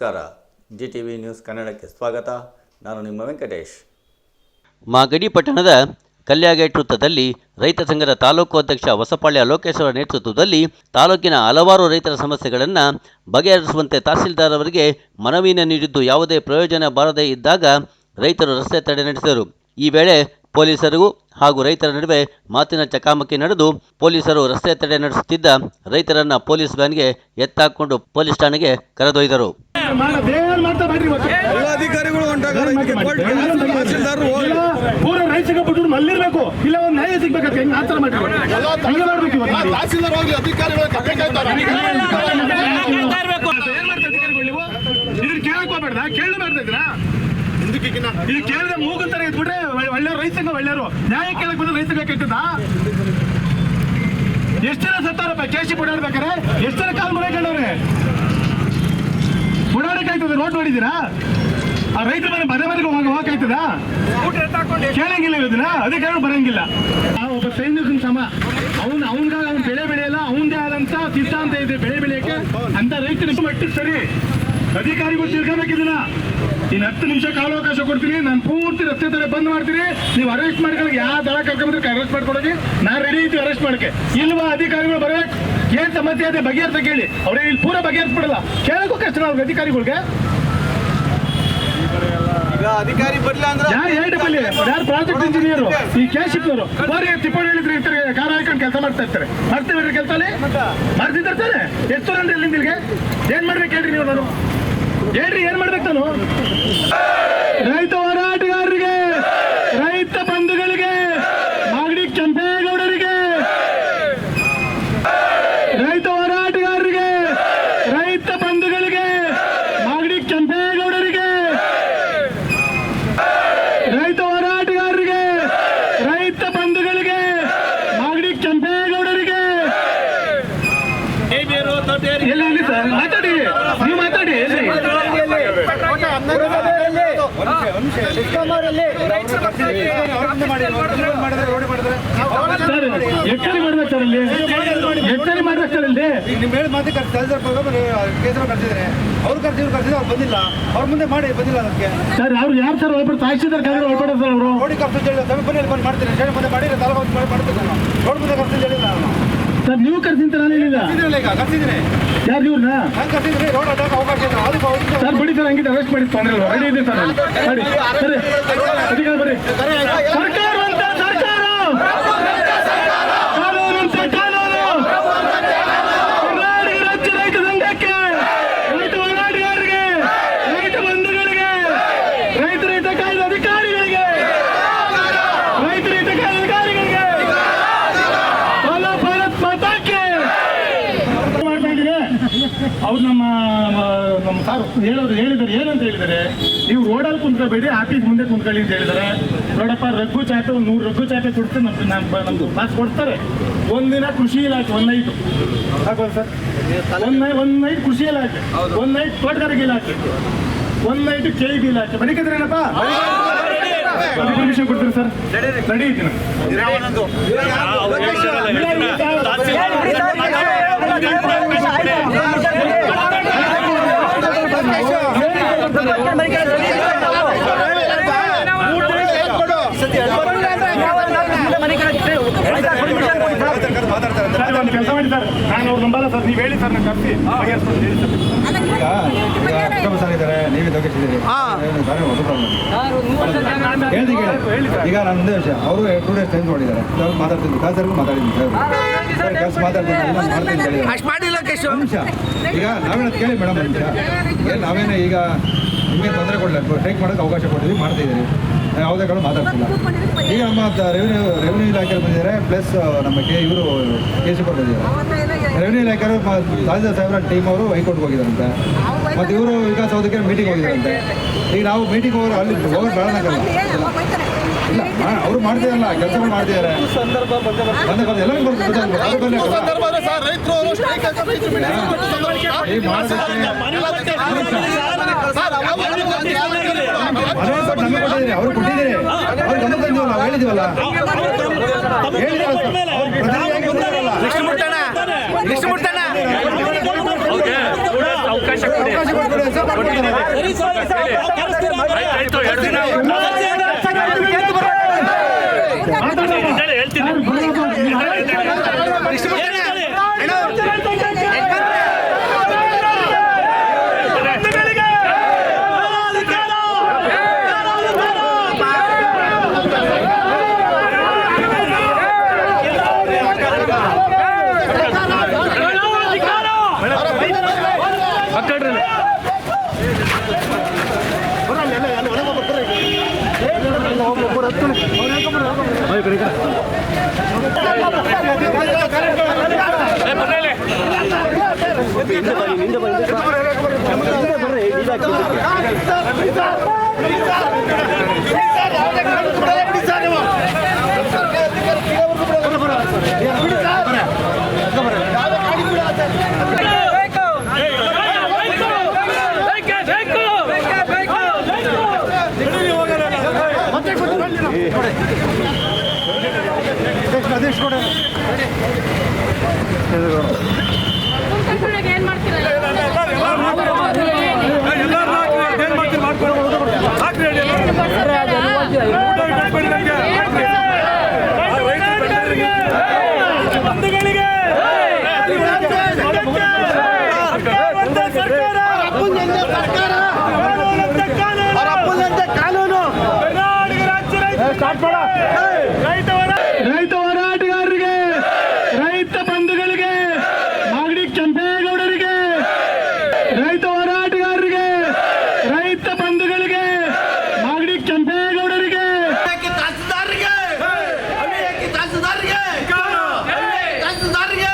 ನಮಸ್ಕಾರ. G T V news ಕನ್ನಡಕ್ಕೆ ಸ್ವಾಗತ. ನಾನು ನಿಮ್ಮ ವೆಂಕಟೇಶ್. ಮಾಗಡಿ ಪಟ್ಟಣದ ಕಲ್ಯಾಗೇಟ್ ವೃತ್ತದಲ್ಲಿ ರೈತ ಸಂಘದ ತಾಲೂಕು ಅಧ್ಯಕ್ಷ ಹೊಸಪಾಳ್ಯ ಲೋಕೇಶ್ವರ ನೇತೃತ್ವದಲ್ಲಿ ತಾಲೂಕಿನ ಹಲವಾರು ರೈತರ ಸಮಸ್ಯೆಗಳನ್ನು ಬಗೆಹರಿಸುವಂತೆ ತಹಸೀಲ್ದಾರ್ ಅವರಿಗೆ ಮನವಿಯನ್ನು ನೀಡಿದ್ದು ಯಾವುದೇ ಪ್ರಯೋಜನ ಬಾರದೇ ಇದ್ದಾಗ ರೈತರು ರಸ್ತೆ ತಡೆ ನಡೆಸಿದರು. ಈ ವೇಳೆ ಪೊಲೀಸರಿಗೂ ಹಾಗೂ ರೈತರ ನಡುವೆ ಮಾತಿನ ಚಕಾಮಕಿ ನಡೆದು ಪೊಲೀಸರು ರಸ್ತೆ ತಡೆ ನಡೆಸುತ್ತಿದ್ದ ರೈತರನ್ನ ಪೊಲೀಸ್ ವ್ಯಾನ್ಗೆ ಎತ್ತಾಕೊಂಡು ಪೊಲೀಸ್ ಠಾಣೆಗೆ ಕರೆದೊಯ್ದರು ಮಾಡ್ತಾ ಇವತ್ತು. ಎಲ್ಲ ಮೂಗು ಹೊಂಟಾಗ ಇದಕ್ಕೆ ಕೋರ್ಟ್ ತಹಸೀಲ್ದಾರ್ ಹೋಗಿ ಇಲ್ಲ, ಪೂರ ರೈತರಿಗೆ ಬಿಟ್ಟು ಮಲ್ಲಿರ್ಬೇಕು ಇಲ್ಲ ಒಂದ್ ನ್ಯಾಯ ಸಿಗ್ಬೇಕಂತ ಹೆಂಗ್ ಆತರ ಮಾಡ್ರಿ ಹಂಗೆ ಮಾಡ್ಬೇಕು ಇವತ್ತು ಮಾಡಿ. ತಹಸೀಲ್ದಾರ್ ಹೋಗ್ಲಿ ಅಧಿಕಾರಿಗಳು ಕತೆ ಕಾಯ್ತಾರೆ ಏನ್ ಮಾಡ್ತಾ ಅಧಿಕಾರಿಗಳು ನೀವು? ಇದನ್ನ ಕೇಳಕ್ ಹೋಗ್ಬೇಡ್ದ ಕೇಳಿ ಮಾಡ್ತಾ ಇದ್ದೀರಾ ಇದು ಕೇಳಿದ್ರೆ ಮೂಗುತ್ತಾರೆ ಇದ್ಬಿಟ್ರೆ ಒಳ್ಳೆ ರೈತಂಗ ಒಳ್ಳೆಯವರು. ನ್ಯಾಯ ಕೇಳಕ್ ಬಂದ್ರೆ ರೈತ ಬೇಕಾಯ್ತದ ಎಷ್ಟು ಜನ ಸತ್ತಾರಪ್ಪ? ಕೇಸಿ ಓಡಾಡ್ಬೇಕಾರೆ ಎಷ್ಟು ಜನ ಕಾಲ್ ಮುಳಕೊಂಡವ್ರೆ ಓಡಾಡಕ್ಕಾಯ್ತದೆ ರೋಡ್ ನೋಡಿದ್ದೀರಾ? ಆ ರೈತರ ಮನೆ ಮನೆ ಮನೆಗೆ ಹೋಗಿ ಹೋಗಾಯ್ತದ ಕೇಳಂಗಿಲ್ಲ ಇದನ್ನ ಅಧಿಕಾರಿಗಳು ಬರಂಗಿಲ್ಲ. ಆ ಒಬ್ಬ ಸೈನಿಕನ ಸಮ ಅವ್ನು ಅವನ್ಗಾಗ ಅವ್ನು ಬೆಳೆ ಬೆಳೆಯಲ್ಲ ಅವನದೇ ಆದಂತ ಸಿದ್ಧಾಂತ ಇದೆ ಬೆಳೆ ಬೆಳೆಯಕ್ಕೆ. ಅಂತ ರೈತನ ಮಟ್ಟಿಗೆ ಸರಿ. ಅಧಿಕಾರಿಗಳು ತಿಳ್ಕೊಬೇಕಿದನ್ನ ಇನ್ನು ಹತ್ತು ನಿಮಿಷ ಕಾಲಾವಕಾಶ ಕೊಡ್ತೀನಿ. ನಾನು ಪೂರ್ತಿ ರಸ್ತೆ ತಡೆ ಬಂದ್ ಮಾಡ್ತೀನಿ. ನೀವು ಅರೆಸ್ಟ್ ಮಾಡ್ಕೊಳಕ್ ಯಾವ ದಳ ಕರ್ಕೊಂಡ್ರೆ ಅರೆಸ್ಟ್ ಮಾಡ್ಕೊಡೋಕೆ ನಾನು ರೆಡಿ ಇದ್ದೀವಿ ಅರೆಸ್ಟ್ ಮಾಡಕ್ಕೆ. ಇಲ್ವಾ ಅಧಿಕಾರಿಗಳು ಬರಬೇಕು? ಏನ್ ಸಮಸ್ಯೆ ಇದೆ? ಬಗೆಹರ್ತ ಕೇಳಿ. ಅವ್ರಿಗೆ ಇಲ್ಲಿ ಪೂರ ಬಗೆಹರಿಸ್ಬಿಡಲ್ಲ. ಕೇಳಕ್ಕೂ ಕಷ್ಟ ಅವ್ರಿಗೆ ಅಧಿಕಾರಿಗಳಿಗೆ. ಅಧಿಕಾರಿ ಬರ್ಲಿಲ್ಲ ಅಂದ್ರೆ ಯಾರು ಹೇಳಿ ಬಲ್ಲಿ ಯಾರು ಪ್ರಾಜೆಕ್ಟ್ ಇಂಜಿನಿಯರ್ ಈ ಕೇಶಿಪ್ನವರು ಬರೀ ತಿಪ್ಪಣಿ ಹೇಳಿದ್ರೆ ಇರ್ತಾರೆ ಕಾರ ಹಾಕೊಂಡು ಕೆಲಸ ಮಾಡ್ತಾ ಇರ್ತಾರೆ. ಮಾಡ್ತೀವಿ ಕೆಲಸ ಅಲ್ಲಿ ಮಾಡ್ತಿರ್ತಾರೆ ಎಷ್ಟು ಅಂದ್ರೆ ಎಲ್ಲಿಂದ ಇಲ್ಲಿಗೆ? ಏನ್ ಮಾಡ್ಬೇಕು ಹೇಳ್ರಿ ನೀವು ನಾನು? ಹೇಳ್ರಿ ಏನ್ ಮಾಡ್ಬೇಕು ನಾನು ರೈತ ಹೋರಾಟಗಾರರಿಗೆ ರೈತ ಬಂಧುಗಳಿಗೆ ಮಾಗಡಿ ಕೆಂಪೇಗೌಡರಿಗೆ ರೈತ ಹೋರಾಟಗಾರರಿಗೆ ರೈತ ಬಂಧುಗಳಿಗೆ ಮಾಗಡಿ ಕೆಂಪೇಗೌಡರಿಗೆ ರೈತ ಹೋರಾಟಗಾರರಿಗೆ ರೈತ ಬಂಧುಗಳಿಗೆ ಮಾಗಡಿ ಕೆಂಪೇಗೌಡರಿಗೆ ಎಲ್ಲಿ ಎಲ್ಲಿ ಸರ್ ಮಾತಾಡಿ ನೀವು ಮಾತಾಡಿ ಎಲ್ಲಿ? ಸರ್ ಎಚ್ಚರಿ ಮಾಡ್ಬೇಕು ಸರ್ ಅಲ್ಲಿ ಎಚ್ಚರಿ ಮಾಡ್ಬೇಕು ಸರ್ ಅಲ್ಲಿ ನಿಮ್ಮ ಹೇಳಿ ಮಾತಿ ತಹಸೀಲ್ದಾರ್ ಕೇಸರ ಕರ್ಸಿದ್ರೆ. ಅವ್ರು ಕರ್ಸಿದ್ರು ಕರ್ಸಿದ್ರೆ ಅವ್ರು ಬಂದಿಲ್ಲ. ಅವ್ರ ಮುಂದೆ ಮಾಡಿ ಬಂದಿಲ್ಲ ಅದಕ್ಕೆ. ಸರ್ ಅವ್ರು ಯಾರು ಸರ್ ಒಬ್ಬರು ತಹಸೀಲ್ದಾರ್ ಕರೆದ್ರೆ ಒಳಪಡೋದು ಸರ್ ಅವರು? ನೋಡಿ ಕರ್ಸಿ ಹೇಳಿ ಸಮೀಪದಲ್ಲಿ ಬಂದು ಮಾಡ್ತೀನಿ. ಹೇಳಿ ಮುಂದೆ ಮಾಡಿದ್ರೆ ತಾಲೂಕು ಮಾಡಿ ಮಾಡ್ತೀನಿ ರೋಡ್ ಮುಂದೆ ಕರ್ಸಿ ಹೇಳಿಲ್ಲ ನಾನು. ಸರ್ ನೀವು ಕರ್ಸಿಂತ ನಾನು ಹೇಳಿಲ್ಲ. ಯಾರು ಇವ್ರನ್ನ? ಸರ್ ಬಿಡಿ ಸರ್ ಹಂಗಿದ್ರೆ ಅರೆಸ್ಟ್ ಮಾಡಿ ತೊಂದರೆ ಇದೆ ಸರ್. ಮಾಡಿ ಸರಿ ಅಧಿಕಾರಿ ಬರ್ರಿ. ಸರ್ಕಾರ ಕಾನೂನು ಅಂತ ಕಾನೂನು ಕರ್ನಾಟಕ ರಾಜ್ಯ ರೈತ ಸಂಘಕ್ಕೆ ರೈತ ಹೋರಾಟಗಾರರಿಗೆ ರೈತ ಬಂಧುಗಳಿಗೆ ರೈತ ರೈತ ಕಾಯ್ದ ಅಧಿಕಾರಿಗಳಿಗೆ ರೈತ ರೈತ ಕಾಯ್ದ ಅಧಿಕಾರಿಗಳಿಗೆ ಬಾಲ ಭಾರತ್ ಮಾತಾಕ್ಕೆ ಮಾಡ್ತಾ ಇದ್ದೀರಿ ಅವ್ರು ನಮ್ಮ ನಮ್ಮ ಸಾರ್ ಹೇಳಿದ್ದಾರೆ ಏನಂತ ಹೇಳಿದರೆ ನೀವು ರೋಡಲ್ಲಿ ಕುಂತ್ಕೋಬೇಡಿ ಆಫೀಸ್ ಮುಂದೆ ಕುಂತ್ಕೊಳ್ಳಿ ಅಂತ ಹೇಳಿದರೆ. ನೋಡಪ್ಪ ರಘು ಚಾಪೆ ಒಂದು ನೂರು ರಘು ಚಾಪೆ ಕೊಡ್ತಾರೆ ನಮ್ಮ ನಮ್ಮ ನಮ್ದು ಪಾಸ್ ಕೊಡ್ತಾರೆ. ಒಂದಿನ ಕೃಷಿ ಇಲಾಖೆ ಒಂದು ನೈಟು ಹಾಕೋದು ಸರ್? ಒಂದು ನೈ ಒಂದು ನೈಟ್ ಕೃಷಿ ಇಲಾಖೆ. ಒಂದು ನೈಟ್ ತೋಟಗಾರಿಕೆ ಇಲಾಖೆ. ಒಂದು ನೈಟ್ ಕೆ ಬಿ ಇಲಾಖೆ. ಏನಪ್ಪ ಪರ್ಮಿಷನ್ ಕೊಡ್ತೀರಿ ಸರ್? ನಡೀತೀನಿ ಇದ್ದೀನಿ ಮಾತಾಡ್ತಾರೆ ಸರ್ ಒಂದು ಕೆಲಸ ಮಾಡಿ ಸರ್ ನಾನು ಅವ್ರು ನಂಬಲ್ಲ ಸರ್ ನೀವು ಹೇಳಿ ಸರ್ ನಾನು ಕರ್ಸಿ ಬಗೆಹರಿಸ್ಕೊಂಡು ಹೇಳಿ ಸರ್. ಈಗ ಈಗ ಕುಟುಂಬ ಸರ್ ಇದ್ದಾರೆ. ನೀವೇ ಸಾರಿ ಹೊಸ ಪ್ರಾಬ್ಲಮ್ ಈಗ ನಾನು ಒಂದೇ ವಿಷಯ ಅವರು ಟೂ ಡೇಸ್ ಟೈಮ್ ಮಾಡಿದ್ದಾರೆ. ಅವ್ರು ಮಾತಾಡ್ತಿದ್ರು ಕಾಸರ್ಗೂ ಮಾತಾಡಿದ್ದೀನಿ ಸರ್ ಕೆಲಸ ಮಾತಾಡ್ತೀನಿ ನಿಮಿಷ. ಈಗ ನಾವೇನ ಕೇಳಿ ಮೇಡಮ್ ಅಂತ ನಿಮಿಷ. ನಾವೇನು ಈಗ ನಿಮಗೆ ತೊಂದರೆ ಕೊಡಲ್ಲ ಟೇಕ್ ಮಾಡೋಕ್ಕೆ ಅವಕಾಶ ಕೊಟ್ಟಿದ್ದೀವಿ ಮಾಡ್ತಿದ್ದೀರಿ ಯಾವುದೇ ಕಾರಣ ಮಾತಾಡ್ತಿಲ್ಲ. ಈಗ ನಮ್ಮ ರೆವಿನ್ಯೂ ರೆವಿನ್ಯೂ ಇಲಾಖೆ ಬಂದಿದ್ದಾರೆ ಪ್ಲಸ್ ನಮ್ಮ ಕೆ ಇವರು ಕೆ ಸಿ ಬಂದಿದ್ದಾರೆ. ರೆವಿನ್ಯೂ ಇಲಾಖೆಯವರು ರಾಜ ಸಾಹೇಬ್ರ ಟೀಮ್ ಅವರು ಹೈಕೋರ್ಟ್ಗೆ ಹೋಗಿದ್ದಾರಂತೆ. ಮತ್ತು ಇವರು ವಿಕಾಸ್ ಹೋದಕ್ಕೆ ಮೀಟಿಂಗ್ ಹೋಗಿದ್ದಾರಂತೆ. ಈಗ ನಾವು ಮೀಟಿಂಗ್ ಹೋಗೋರು ಅಲ್ಲಿ ಹೋಗೋದು ಇಲ್ಲ ಅವರು ಕೆಲಸಗಳು ಬಂದ ಬಂದ ಎಲ್ಲರಿಗೂ ಬರ್ತದೆ ಅದು ಸಂದರ್ಭ ಸರ್ ರೈತರು ಸ್ಟ್ರೈಕ್ ಅವ್ರು ಕೊಟ್ಟಿದ್ದೀರಿ ಅವ್ರು ಗಮನ ತಂದಿವಲ್ಲ ನಾವು ಹೇಳಿದೀವಲ್ಲ ಅವಕಾಶ ಸರ್, 啊大丈夫 ಬಿಡಿ ಮಾಡ್ತೀರಾ ರೈತ ಹೋರಾಟಗಾರರಿಗೆ ರೈತ ಬಂಧುಗಳಿಗೆ ಮಾಗಡಿ ಕೆಂಪೇಗೌಡರಿಗೆ ರೈತ ಹೋರಾಟಗಾರರಿಗೆ ರೈತ ಬಂಧುಗಳಿಗೆ ಮಾಗಡಿ ಕೆಂಪೇಗೌಡರಿಗೆ ತಹಸೀಲ್ದಾರ್ಗೆ ಅವಿವೇಕಿ ತಹಸೀಲ್ದಾರ್ಗೆ ತಹಸೀಲ್ದಾರ್ಗೆ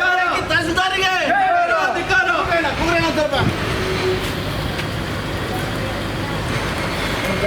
ಅವಿವೇಕಿ ತಹಸೀಲ್ದಾರ್ಗೆ ಅಧಿಕಾರ ಕೂಗ್ರೇನ ಸ್ವಲ್ಪ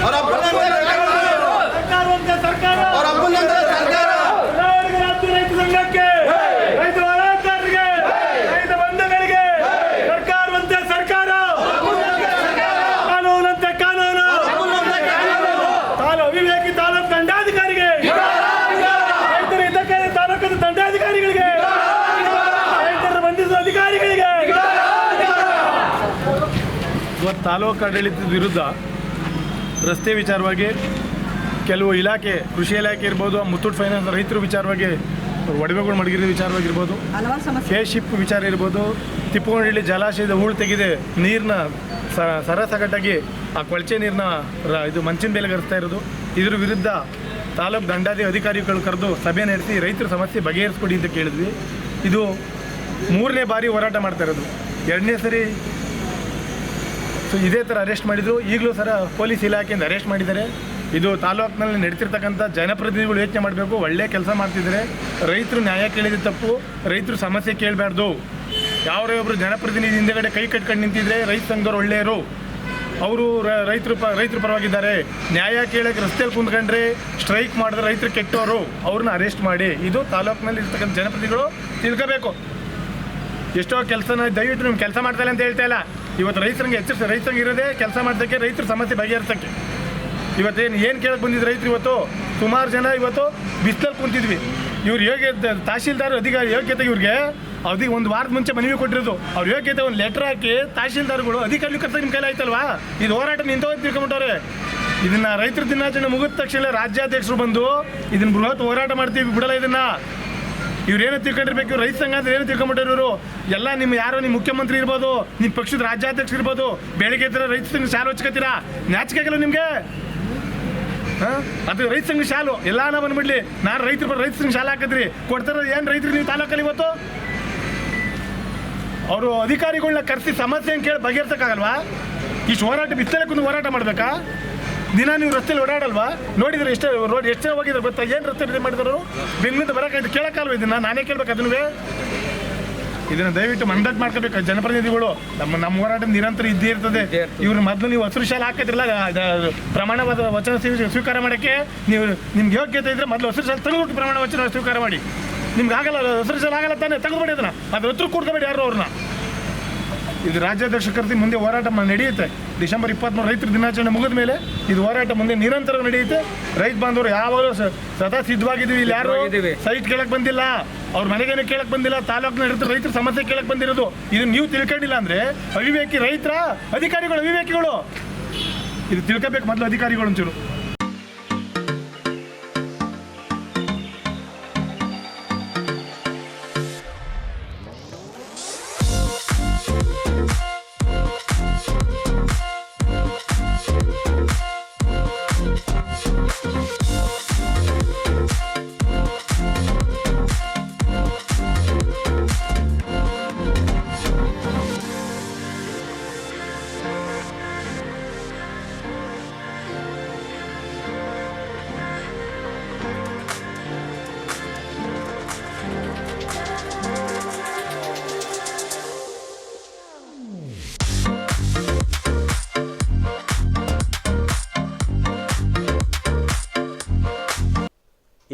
ಅವ್ರ ಅಪ್ಪನಂತೆ ಸರ್ಕಾರ ಅವ್ರ ಅಪ್ಪನಂತೆ ಸರ್ಕಾರ ರೈತ ಸಂಘಕ್ಕೆ ರೈತ ಹೋರಾಟಗಾರರಿಗೆ ರೈತ ಬಂಧುಗಳಿಗೆ ಸರ್ಕಾರವಂತೆ ಸರ್ಕಾರ ಕಾನೂನಂತೆ ಕಾನೂನು ತಾನು ಅವಿವೇಕಿ ತಾಲೂಕು ದಂಡಾಧಿಕಾರಿಗೆ ರೈತರ ಹಿತಕ್ಕಾಗಿ ತಾಲೂಕಿನ ದಂಡಾಧಿಕಾರಿಗಳಿಗೆ ರೈತರ ಬಂಧಿಸುವ ಅಧಿಕಾರಿಗಳಿಗೆ ಇವತ್ತು ತಾಲೂಕು ಆಡಳಿತದ ವಿರುದ್ಧ ರಸ್ತೆ ವಿಚಾರವಾಗಿ ಕೆಲವು ಇಲಾಖೆ ಕೃಷಿ ಇಲಾಖೆ ಇರ್ಬೋದು ಮುತ್ತೂಟ್ ಫೈನಾನ್ಸ್ ರೈತರ ವಿಚಾರವಾಗಿ ಒಡವೆಗಳು ಮಡಗಿರಿ ವಿಚಾರವಾಗಿರ್ಬೋದು ಕೆ ಶಿಪ್ ವಿಚಾರ ಇರ್ಬೋದು ತಿಪ್ಪಗೊಂಡಳ್ಳಿ ಜಲಾಶಯದ ಹೂಳು ತೆಗೆದೆ ನೀರನ್ನ ಸರಸಗಟ್ಟಾಗಿ ಆ ಕೊಳಚೆ ನೀರನ್ನ ಇದು ಮಂಚಿನ ಮೇಲೆ ಹರಿಸ್ತಾ ಇರೋದು. ಇದ್ರ ವಿರುದ್ಧ ತಾಲೂಕು ದಂಡಾಧಿ ಅಧಿಕಾರಿಗಳು ಕರೆದು ಸಭೆ ನಡೆಸಿ ರೈತರ ಸಮಸ್ಯೆ ಬಗೆಹರಿಸ್ಕೊಡಿ ಅಂತ ಕೇಳಿದ್ವಿ. ಇದು ಮೂರನೇ ಬಾರಿ ಹೋರಾಟ ಮಾಡ್ತಾ ಇರೋದು. ಎರಡನೇ ಸರಿ ಸೊ ಇದೇ ಥರ ಅರೆಸ್ಟ್ ಮಾಡಿದ್ರು. ಈಗಲೂ ಸರ ಪೊಲೀಸ್ ಇಲಾಖೆಯಿಂದ ಅರೆಸ್ಟ್ ಮಾಡಿದ್ದಾರೆ. ಇದು ತಾಲೂಕಿನಲ್ಲಿ ನಡೀತಿರ್ತಕ್ಕಂಥ ಜನಪ್ರತಿನಿಧಿಗಳು ಯೋಚನೆ ಮಾಡಬೇಕು. ಒಳ್ಳೆ ಕೆಲಸ ಮಾಡ್ತಿದ್ದಾರೆ. ರೈತರು ನ್ಯಾಯ ಕೇಳಿದ ತಪ್ಪು. ರೈತರು ಸಮಸ್ಯೆ ಕೇಳಬಾರ್ದು. ಯಾರೇ ಒಬ್ಬರು ಜನಪ್ರತಿನಿಧಿ ಹಿಂದೆಗಡೆ ಕೈ ಕಟ್ಕೊಂಡು ನಿಂತಿದ್ರೆ ರೈತ ಸಂಘದವ್ರು ಒಳ್ಳೆಯರು. ಅವರು ರೈತರು ಪ, ರೈತರು ಪರವಾಗಿದ್ದಾರೆ. ನ್ಯಾಯ ಕೇಳಕ್ಕೆ ರಸ್ತೆಯಲ್ಲಿ ಕುಂತ್ಕೊಂಡ್ರೆ ಸ್ಟ್ರೈಕ್ ಮಾಡಿದ್ರೆ ರೈತರು ಕೆಟ್ಟವರು ಅವ್ರನ್ನ ಅರೆಸ್ಟ್ ಮಾಡಿ. ಇದು ತಾಲೂಕಿನಲ್ಲಿ ಇರ್ತಕ್ಕಂಥ ಜನಪ್ರತಿನಿಧಿಗಳು ತಿಳ್ಕೋಬೇಕು. ಎಷ್ಟೋ ಕೆಲಸನ ದಯವಿಟ್ಟು ನಿಮ್ಮ ಕೆಲಸ ಮಾಡ್ತಾಯಿಲ್ಲ ಅಂತ ಹೇಳ್ತಾ ಇಲ್ಲ. ಇವತ್ತು ರೈತರಿಗೆ ಎಚ್ಚರಿಸಿ ರೈತರಿಗೆ ಇರೋದೇ ಕೆಲಸ ಮಾಡೋದಕ್ಕೆ ರೈತರ ಸಮಸ್ಯೆ ಬಗೆಹರಿಸೋಕ್ಕೆ. ಇವತ್ತೇನು ಏನು ಕೇಳಕ್ಕೆ ಬಂದಿದ್ದು ರೈತರು ಇವತ್ತು? ಸುಮಾರು ಜನ ಇವತ್ತು ಬಿಸಿಲಲ್ಲಿ ಕುಂತಿದ್ವಿ. ಇವ್ರು ಯೋಗ್ಯ ತಹಶೀಲ್ದಾರ್ ಅಧಿಕಾರಿ ಯೋಗ್ಯತೆ ಇವ್ರಿಗೆ ಅವ್ರಿಗೆ ಒಂದು ವಾರದ ಮುಂಚೆ ಮನವಿ ಕೊಟ್ಟಿರೋದು. ಅವ್ರ ಯೋಗ್ಯತೆ ಒಂದು ಲೆಟರ್ ಹಾಕಿ ತಹಶೀಲ್ದಾರ್ಗಳು ಅಧಿಕಾರಿ ಕರ್ತ ನಿಮ್ಮ ಕೈಲಿ ಆಯ್ತಲ್ವಾ? ಇದು ಹೋರಾಟ ನಿಂತೋಗಿ ತಿಳ್ಕೊಂಬಿಟ್ಟವ್ರೆ. ಇದನ್ನ ರೈತರ ದಿನಾಚರಣೆ ಮುಗಿದ ತಕ್ಷಣ ರಾಜ್ಯಾಧ್ಯಕ್ಷರು ಬಂದು ಇದನ್ನ ಬೃಹತ್ ಹೋರಾಟ ಮಾಡ್ತೀವಿ ಬಿಡಲ್ಲ ಇದನ್ನ. ಇವ್ರೇನೋ ತಿಳ್ಕೊಂಡಿರ್ಬೇಕು, ಇವ್ರು ರೈತ ಸಂಘ ಅಂದ್ರೆ ಏನು ತಿಳ್ಕೊಂಬಿಟ್ಟಾರೆ ಇವರು. ಎಲ್ಲ ನಿಮ್ಮ ಯಾರೋ ನಿಮ್ಮ ಮುಖ್ಯಮಂತ್ರಿ ಇರ್ಬೋದು ನಿಮ್ಮ ಪಕ್ಷದ ರಾಜ್ಯಾಧ್ಯಕ್ಷ ಇರ್ಬೋದು ಬೆಳಿಗ್ಗೆ ಎದ್ದರೆ ರೈತ ಸಂಘ ಶಾಲು ಹಚ್ಕೋತೀರಾ? ನಾಚಿಕೆ ನಿಮಗೆ? ನಿಮಗೆ ಅದು ರೈತ ಸಂಘ ಶಾಲು. ಎಲ್ಲ ನಾ ಬಂದ್ಬಿಡ್ಲಿ. ನಾನು ರೈತರು ರೈತ ಸಂಘ ಶಾಲೆ ಹಾಕಿದ್ರಿ. ಕೊಡ್ತಾರ ಏನು ರೈತರು ನೀವು ತಾಲೂಕಲ್ಲಿ ಇವತ್ತು? ಅವರು ಅಧಿಕಾರಿಗಳನ್ನ ಕರೆಸಿ ಸಮಸ್ಯೆ ಕೇಳಿ ಬಗೆಹರ್ಸಕ್ಕಾಗಲ್ವಾ? ಇಷ್ಟು ಹೋರಾಟ ಬಿತ್ತಲೆ ಕುಂದು ಹೋರಾಟ ಮಾಡಬೇಕಾ? ದಿನ ನೀವು ರಸ್ತೆಯಲ್ಲಿ ಓಡಾಡಲ್ವಾ? ನೋಡಿದ್ರೆ ಎಷ್ಟೇ ರೋಡ್ ಎಷ್ಟೇ ಹೋಗಿದ್ರೆ ಗೊತ್ತಾ? ಏನು ರಸ್ತೆ ರೆಡಿ ಮಾಡಿದ್ರು? ನಿನ್ನಿಂದ ಬರೋಕ್ಕಾಯ್ತು ಕೇಳೋಕ್ಕಲ್ವ ಇದನ್ನ? ನಾನೇ ಕೇಳ್ಬೇಕು ಅದನ್ನು ಇದನ್ನ ದಯವಿಟ್ಟು ಮಂಡಕ್ ಮಾಡ್ಕೋಬೇಕು ಜನಪ್ರತಿನಿಧಿಗಳು. ನಮ್ಮ ನಮ್ಮ ಹೋರಾಟ ನಿರಂತರ ಇದ್ದೇ ಇರ್ತದೆ. ಇವ್ರು ಮೊದಲು ನೀವು ಹಸಿರು ಶಾಲೆ ಹಾಕಿದ್ರಲ್ಲ ಪ್ರಮಾಣವಾದ ವಚನ ಸ್ವೀಕಾರ ಮಾಡೋಕ್ಕೆ ನೀವು ನಿಮ್ಗೆ ಯೋಗ್ಯತೆ ಇದ್ರೆ ಮೊದಲು ಹಸಿರು ಶಾಲೆ ತೆಗೆದುಬಿಟ್ಟು ಪ್ರಮಾಣ ವಚನ ಸ್ವೀಕಾರ ಮಾಡಿ. ನಿಮ್ಗೆ ಆಗಲ್ಲ ಹಸಿರು ಶಾಲೆ ಆಗಲ್ಲ ತಾನೆ? ತೆಗೆದುಬಿಡಿ ಅದನ್ನ. ಅದ್ರ ಹತ್ರ ಕೂಡ್ಕೋಬೇಡಿ ಯಾರು ಅವ್ರನ್ನ. ಇದು ರಾಜ್ಯಾಧ್ಯಕ್ಷ ಕರೆದಿ ಮುಂದೆ ಹೋರಾಟ ನಡೆಯುತ್ತೆ. ಡಿಸೆಂಬರ್ ಇಪ್ಪತ್ತ್ಮೂರು ರೈತರ ದಿನಾಚರಣೆ ಮುಗಿದ ಮೇಲೆ ಇದು ಹೋರಾಟ ಮುಂದೆ ನಿರಂತರ ನಡೆಯುತ್ತೆ. ರೈತ ಬಾಂಧವರು ಯಾವಾಗಲೂ ಸದಾ ಸಿದ್ಧವಾಗಿದ್ದೀವಿ. ಇಲ್ಲಿ ಯಾರು ಸೈಟ್ ಕೇಳಕ್ ಬಂದಿಲ್ಲ. ಅವ್ರ ಮನೆಗೇನೆ ಕೇಳಕ್ ಬಂದಿಲ್ಲ. ತಾಲೂಕಿನ ಇರುತ್ತೆ ರೈತರ ಸಮಸ್ಯೆ ಕೇಳಕ್ ಬಂದಿರೋದು. ಇದು ನೀವು ತಿಳ್ಕೊಂಡಿಲ್ಲ ಅಂದ್ರೆ ಅವಿವೇಕಿ ರೈತರ ಅಧಿಕಾರಿಗಳು ಅವಿವೇಕಿಗಳು. ಇದು ತಿಳ್ಕೊಬೇಕು ಮೊದಲು ಅಧಿಕಾರಿಗಳು ಒಂಚೂರು.